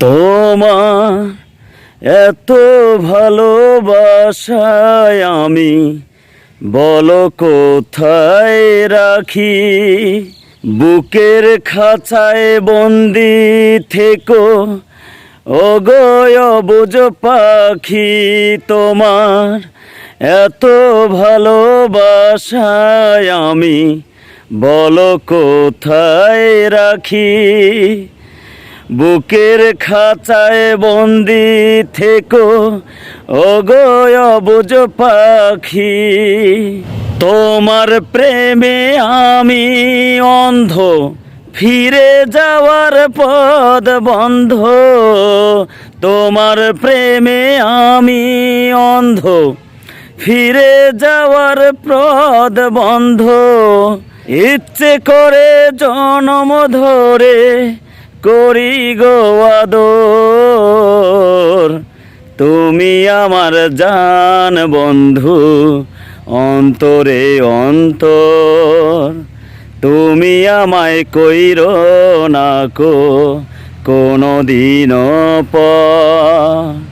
তোমার এত ভালোবাসায় আমি, বলো কোথায় রাখি? বুকের খাঁচায় বন্দি থেকো। অগয় পাখি তোমার এত ভালোবাসায় আমি, বলো কোথায় রাখি? বুকের খাঁচায় বন্দি থেকো। অগয় বুঝ পাখি, তোমার প্রেমে আমি অন্ধ। ফিরে যাওয়ার পদ বন্ধ। তোমার প্রেমে আমি অন্ধ। ফিরে যাওয়ার পদ বন্ধ। ইচ্ছে করে জনম ধরে করি গো আদর। তুমি আমার জান বন্ধু, অন্তরে অন্তর। তুমি আমায় কইর না কো কোনো দিন পর।